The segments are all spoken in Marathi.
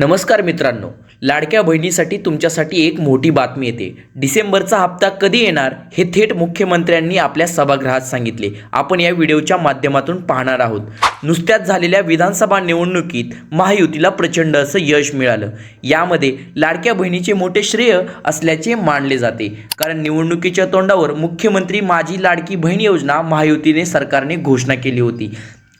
नमस्कार मित्रांनो लाडक्या बहिणीसाठी तुमच्यासाठी एक मोठी बातमी येते. डिसेंबरचा हप्ता कधी येणार हे थेट मुख्यमंत्र्यांनी आपल्या सभागृहात सांगितले. आपण या व्हिडिओच्या माध्यमातून पाहणार आहोत. नुसत्याच झालेल्या विधानसभा निवडणुकीत महायुतीला प्रचंड असं यश मिळालं. यामध्ये लाडक्या बहिणीचे मोठे श्रेय असल्याचे मानले जाते. कारण निवडणुकीच्या तोंडावर मुख्यमंत्री माझी लाडकी बहीण योजना महायुतीने सरकारने घोषणा केली होती.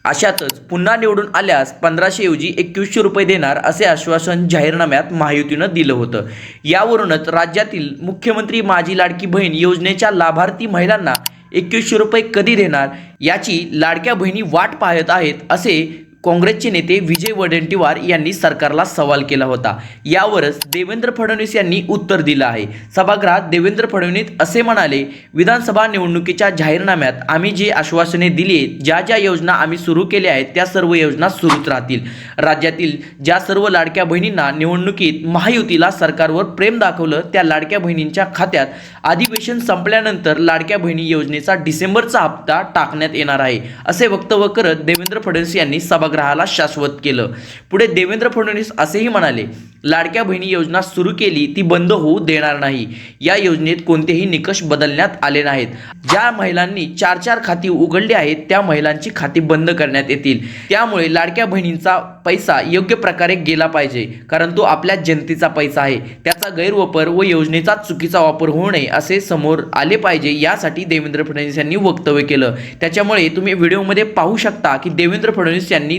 अशातच पुन्हा निवडून आल्यास पंधराशे ऐवजी एकवीसशे रुपये देणार असे आश्वासन जाहीरनाम्यात महायुतीनं दिलं होतं. यावरूनच राज्यातील मुख्यमंत्री माझी लाडकी बहीण योजनेच्या लाभार्थी महिलांना एकवीसशे रुपये कधी देणार? याची लाडक्या बहिणी वाट पाहत आहेत असे काँग्रेसचे नेते विजय वडेट्टीवार यांनी सरकारला सवाल केला होता. यावरच देवेंद्र फडणवीस यांनी उत्तर दिलं आहे. सभागृहात देवेंद्र फडणवीस असे म्हणाले विधानसभा निवडणुकीच्या जाहीरनाम्यात आम्ही जे आश्वासने दिली आहेत ज्या ज्या योजना आम्ही सुरू केल्या आहेत त्या सर्व योजना सुरूच राहतील. राज्यातील ज्या सर्व लाडक्या बहिणींना निवडणुकीत महायुतीला सरकारवर प्रेम दाखवलं त्या लाडक्या बहिणींच्या खात्यात अधिवेशन संपल्यानंतर लाडक्या बहिणी योजनेचा डिसेंबरचा हप्ता टाकण्यात येणार आहे असे वक्तव्य करत देवेंद्र फडणवीस यांनी सभागृहाला शाश्वत केलं. पुढे देवेंद्र फडणवीस असेही म्हणाले लाडक्या बहिणी योजना सुरू केली ती बंद होऊ देणार नाही. या योजनेत कोणतेही निकष बदलण्यात आले नाहीत. ज्या महिलांनी चार चार खाती उघडली आहेत त्या महिलांची खाती बंद करण्यात येतील. त्यामुळे लाडक्या बहिणींचा पैसा योग्य प्रकारे गेला पाहिजे कारण तो आपल्या जनतेचा पैसा आहे. त्याचा गैरवापर व योजनेचा चुकीचा वापर होऊ नये असे समोर आले पाहिजे यासाठी देवेंद्र फडणवीस यांनी वक्तव्य केलं. त्याच्यामुळे तुम्ही व्हिडिओमध्ये पाहू शकता की देवेंद्र फडणवीस यांनी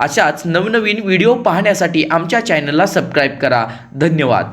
अशाच नवनवीन व्हिडिओ पाहण्यासाठी आमच्या चॅनलला सबस्क्राईब करा. धन्यवाद.